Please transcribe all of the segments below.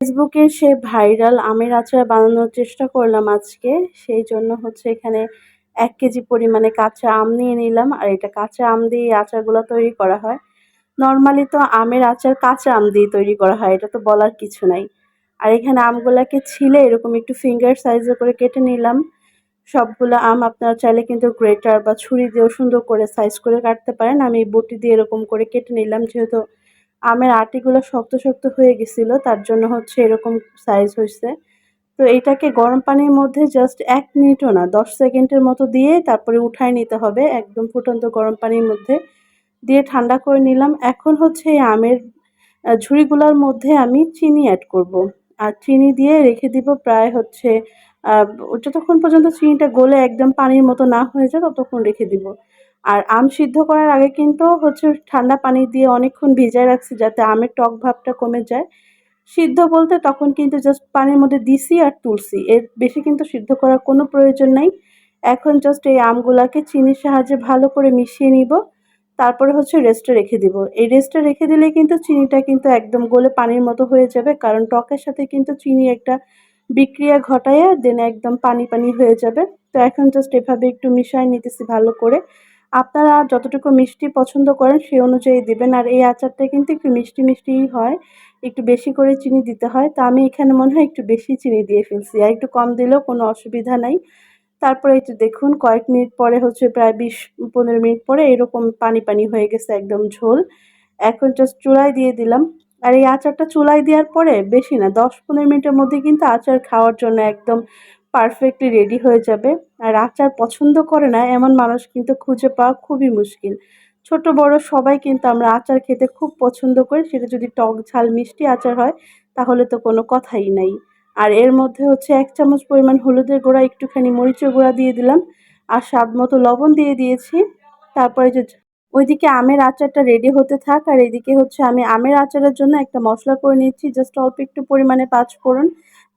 ফেসবুকে সে ভাইরাল আমের আচার বানানোর চেষ্টা করলাম আজকে। সেই জন্য হচ্ছে এখানে এক কেজি পরিমাণে কাঁচা আম নিয়ে নিলাম আর এটা কাঁচা আম দিয়ে আচারগুলো তৈরি করা হয়। নর্মালি তো আমের আচার কাঁচা আম দিয়ে তৈরি করা হয়, এটা তো বলার কিছু নাই। আর এখানে আমগুলাকে ছিলে এরকম একটু ফিঙ্গার সাইজে করে কেটে নিলাম। সবগুলো আম আপনারা চাইলে কিন্তু গ্রেটার বা ছুরি দিয়েও সুন্দর করে সাইজ করে কাটতে পারেন। আমি বটি দিয়ে এরকম করে কেটে নিলাম, যেহেতু আমের আটিগুলো শক্ত শক্ত হয়ে গেছিল, তার জন্য হচ্ছে এরকম সাইজ হয়েছে। তো এইটাকে গরম পানির মধ্যে জাস্ট এক মিনিটও না, দশ সেকেন্ডের মতো দিয়ে তারপরে উঠায় নিতে হবে, একদম ফুটন্ত গরম পানির মধ্যে। দিয়ে ঠান্ডা করে নিলাম। এখন হচ্ছে এই আমের ঝুড়িগুলোর মধ্যে আমি চিনি অ্যাড করব। আর চিনি দিয়ে রেখে দিব প্রায় হচ্ছে যতক্ষণ পর্যন্ত চিনিটা গলে একদম পানির মতো না হয়ে যায়, ততক্ষণ রেখে দিব। আর আম সিদ্ধ করার আগে কিন্তু হচ্ছে ঠান্ডা পানি দিয়ে অনেকক্ষণ ভিজায় রাখছি যাতে আমের টক ভাবটা কমে যায়। সিদ্ধ বলতে তখন কিন্তু জাস্ট পানির মধ্যে দিছি আর তুলসি এর বেশি কিন্তু সিদ্ধ করার কোনো প্রয়োজন নাই। এখন জাস্ট এই আমগুলাকে চিনির সাহায্যে ভালো করে মিশিয়ে নিব। তারপরে হচ্ছে রেস্টে রেখে দিব। এই রেস্টে রেখে দিলে কিন্তু চিনিটা কিন্তু একদম গলে পানির মতো হয়ে যাবে। কারণ টকের সাথে কিন্তু চিনি একটা বিক্রিয়া ঘটায় দেন একদম পানি পানি হয়ে যাবে। তো এখন জাস্ট এভাবে একটু মিশাই নিতেছি ভালো করে। আপনারা যতটুকু মিষ্টি পছন্দ করেন সেই অনুযায়ী দেবেন। আর এই আচারটা কিন্তু একটু মিষ্টি মিষ্টিই হয়। একটু বেশি করে চিনি দিতে হয়। তো আমি এখানে মনে হয় একটু বেশি চিনি দিয়ে ফেলছি। আর একটু কম দিলেও কোনো অসুবিধা নাই। তারপরে একটু দেখুন, কয়েক মিনিট পরে হচ্ছে প্রায় বিশ, পনেরো মিনিট পরে এরকম পানি পানি হয়ে গেছে একদম ঝোল। এখন জাস্ট চুলায় দিয়ে দিলাম। আর এই আচারটা চুলায় দেওয়ার পরে বেশি না, দশ পনেরো মিনিটের মধ্যে কিন্তু আচার খাওয়ার জন্য একদম পারফেক্টলি রেডি হয়ে যাবে। আর আচার পছন্দ করে না, এমন মানুষ কিন্তু খুঁজে পাওয়া খুবই মুশকিল। ছোট, বড় সবাই কিন্তু আমরা আচার খেতে খুব পছন্দ করি। সেটা যদি টক ঝাল, মিষ্টি আচার হয়, তাহলে তো কোনো কথাই নাই। আর এর মধ্যে হচ্ছে এক চামচ পরিমাণ হলুদের গুঁড়া, একটুখানি মরিচের গুঁড়া দিয়ে দিলাম। আর স্বাদ মতো লবণ দিয়ে দিয়েছি। তারপরে যে ওইদিকে আমের আচারটা রেডি হতে থাক। আর এদিকে হচ্ছে আমি আমের আচারের জন্য একটা মশলা করে নিচ্ছি। জাস্ট অল্প একটু পরিমাণে পাঁচ ফোড়ন।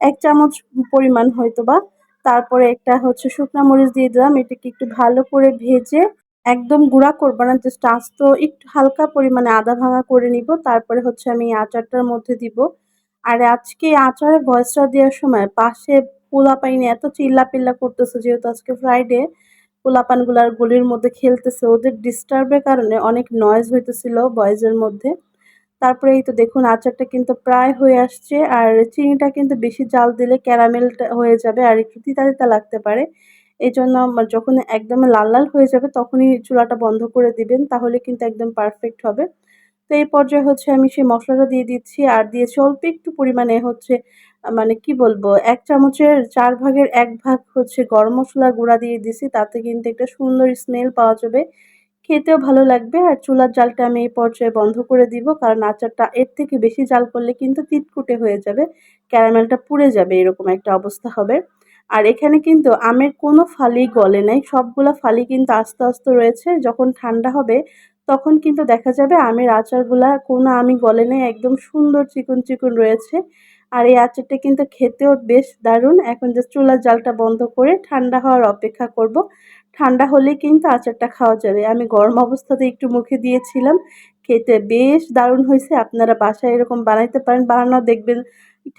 এক চামচ পরিমাণ হয়তো বা তারপরে একটা হচ্ছে শুকনা মরিচ দিয়ে দিলাম। এটাকে একটু ভালো করে ভেজে একদম গুঁড়া করব না জাস্ট আস্ত একটু হালকা পরিমাণে আদা ভাঙা করে নিব। তারপরে হচ্ছে আমি আচারটার মধ্যে দিব। আর আজকে আচারে ভয়েসটা দেওয়ার সময় পাশে পোলা পাইনি এত চিল্লা পিল্লা করতেছে, যেহেতু আজকে ফ্রাইডে পোলাপানগুলার গলির মধ্যে খেলতেছে। ওদের ডিস্টার্বের কারণে অনেক নয়েজ হইতেছিল ভয়েসের মধ্যে। তারপরে এই তো দেখুন, আচারটা কিন্তু প্রায় হয়ে আসছে। আর চিনিটা কিন্তু বেশি জাল দিলে ক্যারামেলটা হয়ে যাবে আর একটু তিতা তিতা লাগতে পারে। এই জন্য যখন একদম লাল লাল হয়ে যাবে, তখনই চুলাটা বন্ধ করে দিবেন, তাহলে কিন্তু একদম পারফেক্ট হবে। তো এই পর্যায়ে হচ্ছে আমি সেই মশলাটা দিয়ে দিচ্ছি, আর দিয়েছি অল্প একটু পরিমাণে হচ্ছে মানে কি বলব, এক চামচের চার ভাগের এক ভাগ হচ্ছে গরম মশলা গুঁড়া দিয়ে দিছি, তাতে কিন্তু একটা সুন্দর স্মেল পাওয়া যাবে। খেতেও ভালো লাগবে। আর চুলার জালটা আমি এই পর্যায়ে বন্ধ করে দিব, কারণ আচারটা এর থেকে বেশি জাল করলে কিন্তু তিতকুটে হয়ে যাবে, ক্যারামেলটা পুড়ে যাবে, এরকম একটা অবস্থা হবে। আর এখানে কিন্তু আমের কোনো ফালি গলে নাই, সবগুলা ফালি কিন্তু আস্তে আস্তে রয়েছে, যখন ঠান্ডা হবে তখন কিন্তু দেখা যাবে আমের আচারগুলা কোনো আমি গলে নেই, একদম সুন্দর চিকন চিকন রয়েছে। আর এই আচারটা কিন্তু খেতেও বেশ দারুণ। এখন যে চুলার জালটা বন্ধ করে ঠান্ডা হওয়ার অপেক্ষা করব। ঠান্ডা হলেই কিন্তু আচারটা খাওয়া যাবে। আমি গরম অবস্থাতে একটু মুখে দিয়েছিলাম। খেতে বেশ দারুণ হয়েছে। আপনারা বাসায় এরকম বানাইতে পারেন। বানানো দেখবেন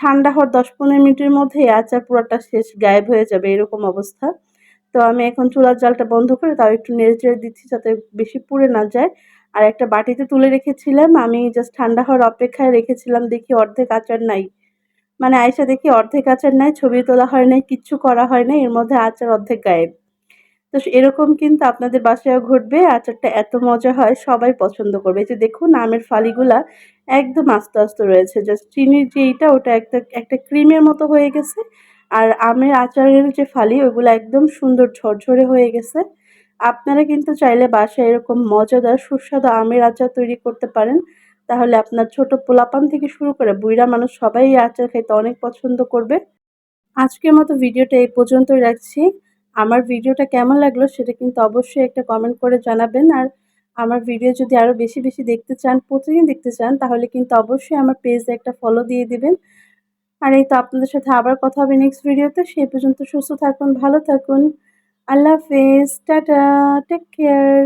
ঠান্ডা হওয়ার দশ পনেরো মিনিটের মধ্যে এই আচার পুরোটা শেষ গায়েব হয়ে যাবে এরকম অবস্থা। তো আমি এখন চুলার জালটা বন্ধ করে তাও একটু নেড়ে চেড়ে দিচ্ছি যাতে বেশি পুড়ে না যায়। আর একটা বাটিতে তুলে রেখেছিলাম। আমি জাস্ট ঠান্ডা হওয়ার অপেক্ষায় রেখেছিলাম। দেখি অর্ধেক আচার নাই। মানে আয়সা দেখি অর্ধেক আচার নাই ছবি তোলা হয় নাই, কিচ্ছু করা হয় নাই, এর মধ্যে আচার অর্ধেক গায়েব। তো এরকম কিন্তু আপনাদের বাসায়ও ঘটবে, আচারটা এত মজা হয়, সবাই পছন্দ করবে। যে দেখুন, আমের ফালিগুলা একদম আস্তে আস্তে রয়েছে জাস্ট চিনির যে এইটা ওটা একটা একটা ক্রিমের মতো হয়ে গেছে, আর আমের আচারের যে ফালি, ওইগুলো একদম সুন্দর ঝরঝরে হয়ে গেছে। আপনারা কিন্তু চাইলে বাসায় এরকম মজাদার সুস্বাদু আমের আচার তৈরি করতে পারেন। তাহলে আপনার ছোট পোলাপান থেকে শুরু করে বুইরা মানুষ সবাই এই আচার খেতে অনেক পছন্দ করবে। আজকের মতো ভিডিওটা এই পর্যন্তই রাখছি। আমার ভিডিওটা কেমন লাগল সেটা কিন্তু অবশ্যই একটা কমেন্ট করে জানাবেন। আর আমার ভিডিও যদি আরও বেশি বেশি দেখতে চান, প্রতিদিন দেখতে চান, তাহলে কিন্তু অবশ্যই আমার পেজে একটা ফলো দিয়ে দিবেন। আর এই তো আপনাদের সাথে আবার কথা হবে নেক্সট ভিডিওতে সেই পর্যন্ত সুস্থ থাকুন, ভালো থাকুন। আল্লাহ হাফেজ। টাটা। Take care